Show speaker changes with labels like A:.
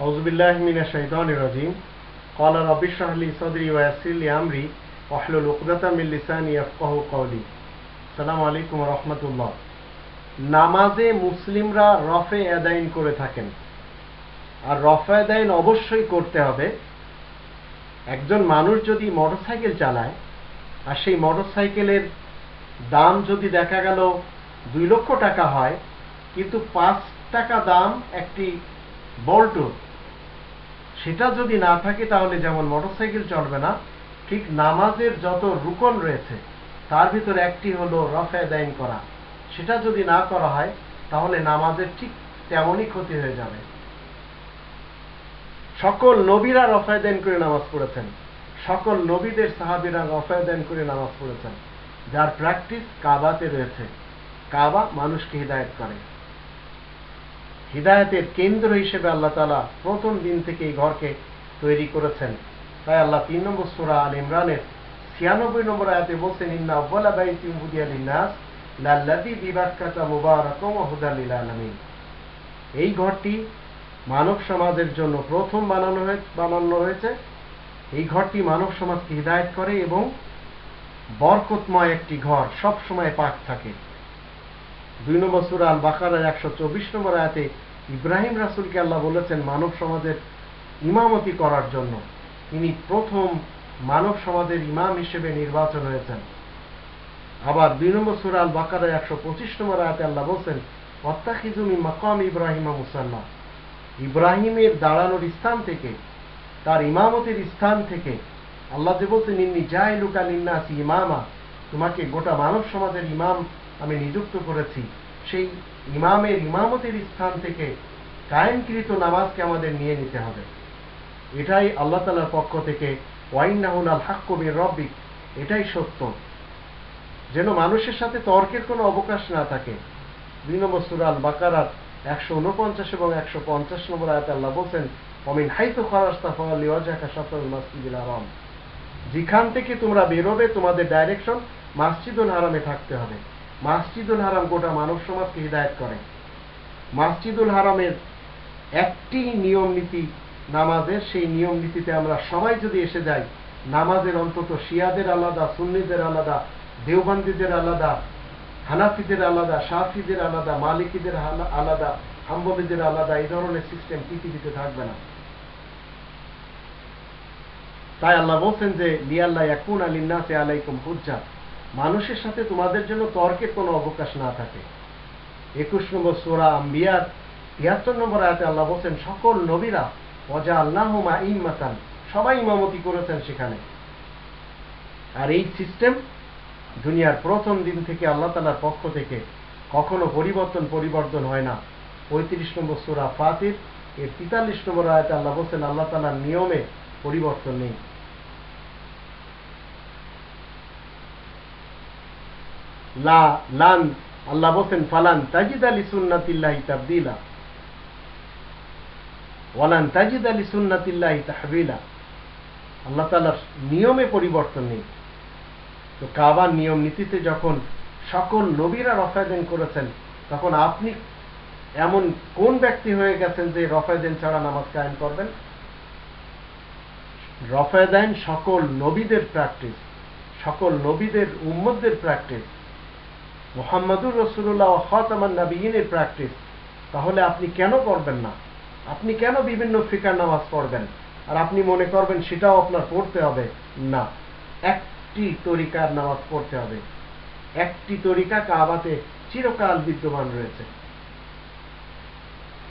A: أعوذ بالله من الشيطان الرجيم قال رب اشرح لي صدري ويسر لي أمري واحلل عقدة من لساني يفقهوا قولي السلام عليكم ورحمة الله নামাজে মুসলিমরা রফে আদায়ন করে থাকেন আর রফে আদায়ন অবশ্যই করতে হবে একজন মানুষ যদি মোটরসাইকেল চালায় আর সেই মোটরসাইকেলের দাম যদি দেখা গেল দুই লক্ষ টাকা হয় কিন্তু পাঁচ টাকা দাম একটি বল্টুর সেটা যদি না থাকে তাহলে যেমন মোটরসাইকেল চলবে না, ঠিক নামাজের যত রুকন রয়েছে, তার ভিতরে একটি হলো রফে আদায়ন করা। সেটা যদি না করা হয়, তাহলে নামাজের ঠিক তেমনই ক্ষতি হয়ে যাবে। সকল নবীরা রফায়দান করে নামাজ পড়েছেন। সকল নবীদের সাহাবিরা রফায়দান করে নামাজ পড়েছেন। যার প্র্যাকটিস কাবাতে রয়েছে। কাবা মানুষকে হৃদায়ত করে। হৃদায়তের কেন্দ্র হিসেবে আল্লাহ তালা প্রথম দিন থেকে এই ঘরকে তৈরি করেছেন। তাই আল্লাহ তিন নম্বর সোরা আল ইমরানের ছিয়ানব্বই নম্বর আয়াতে বলছেন, ইন্না আব্বালা বাইতি উবুদিয়া লিন্নাস লাল্লাদি বিবাক্কাতা মুবারাকম হুদালিল আলামিন এই ঘরটি মানব সমাজের জন্য প্রথম বানানো হয়েছে বানানো হয়েছে। এই ঘরটি মানব সমাজকে হৃদায়ত করে এবং বরকতময় একটি ঘর সব সময় পাক থাকে। দুই নম্বর সুরা আল বাকারার একশো চব্বিশ নম্বর আয়াতে ইব্রাহিম রাসুলকে আল্লাহ বলেছেন, মানব সমাজের ইমামতি করার জন্য। তিনি প্রথম মানব সমাজের ইমাম হিসেবে নির্বাচন হয়েছেন। আবার দুই নম্বর সুরা আল বাকারার একশো পঁচিশ নম্বর আয়াতে আল্লাহ বলছেন অত্তাখিজুমি মাকাম ইব্রাহিমা মুসাল্লা। ইব্রাহিমের দাঁড়ানোর স্থান থেকে, তার ইমামতের স্থান থেকে আল্লাহ যে বলছেন, ইন্নি যাই লুকা নিন্নাসি ইমামা। তোমাকে গোটা মানব সমাজের ইমাম আমি নিযুক্ত করেছি। সেই ইমামের ইমামতের স্থান থেকে কায়েমকৃত নামাজকে আমাদের নিয়ে নিতে হবে। এটাই আল্লাহ তালার পক্ষ থেকে ওয়াইনাহুল আল হাক্কবির রব্বিক, এটাই সত্য। যেন মানুষের সাথে তর্কের কোনো অবকাশ না থাকে। দুই নম্বর সুরাল বাকারাত একশো উনপঞ্চাশ এবং একশো পঞ্চাশ নম্বর আয়াতে আল্লাহ বলছেন অমিন হাইতু খরাস্তা ফলি অজাকা সফল মসজিদুল আরাম যেখান থেকে তোমরা বেরোবে, তোমাদের ডাইরেকশন মাসজিদুল হারামে থাকতে হবে। মাসজিদুল হারাম গোটা মানব সমাজকে হৃদায়ত করে। মাসজিদুল হারামের একটি নিয়ম নীতি নামাজের, সেই নিয়ম নীতিতে আমরা সবাই যদি এসে যাই, নামাজের অন্তত শিয়াদের আলাদা, সুন্নিদের আলাদা, দেওবান্দিদের আলাদা, হানাফিদের আলাদা, সাফিদের আলাদা, মালিকিদের আলাদা, হাম্বলিদের আলাদা, এই ধরনের সিস্টেম পৃথিবীতে থাকবে না। তাই আল্লাহ বলছেন যে লিয়াল্লাহ ইয়াকুন আলিন্নাসে আলাইকুম হুজ্জা। মানুষের সাথে তোমাদের জন্য তর্কের কোনো অবকাশ না থাকে। একুশ নম্বর সোরা আম্বিয়ার তিয়াত্তর নম্বর আয়াতে আল্লাহ বলছেন, সকল নবীরা অজা আল্লাহমা ইমাতান সবাই ইমামতি করেছেন সেখানে। আর এই সিস্টেম দুনিয়ার প্রথম দিন থেকে আল্লাহ তালার পক্ষ থেকে কখনো পরিবর্তন পরিবর্তন হয় না। পঁয়ত্রিশ নম্বর সুরা ফাতির, এর তেতাল্লিশ নম্বর আয়তে আল্লাহ বলছেন, আল্লাহ তালার নিয়মে পরিবর্তন নেই। লা, লান, আল্লাহ বলছেন, ফালান তাজিদ আলী তাবদিলা। ওয়ালান তাজিদ আলী তাহবিলা। আল্লাহ তালার নিয়মে পরিবর্তন নেই তো কাবার নিয়ম নীতিতে যখন সকল নবীরা রফায়দেন করেছেন, তখন আপনি এমন কোন ব্যক্তি হয়ে গেছেন যে রফায়দেন ছাড়া নামাজ কায়েম করবেন? রফায়দাইন সকল নবীদের প্র্যাকটিস সকল নবীদের উম্মদের প্র্যাকটিস মোহাম্মদুর রসুল্লাহ হতামান নাবিহীনের প্র্যাকটিস। তাহলে আপনি কেন করবেন না? আপনি কেন বিভিন্ন ফিকার নামাজ পড়বেন? আর আপনি মনে করবেন সেটাও আপনার পড়তে হবে? না। একটি তরিকার নামাজ পড়তে হবে। একটি তরিকা কাবাতে চিরকাল বিদ্যমান রয়েছে।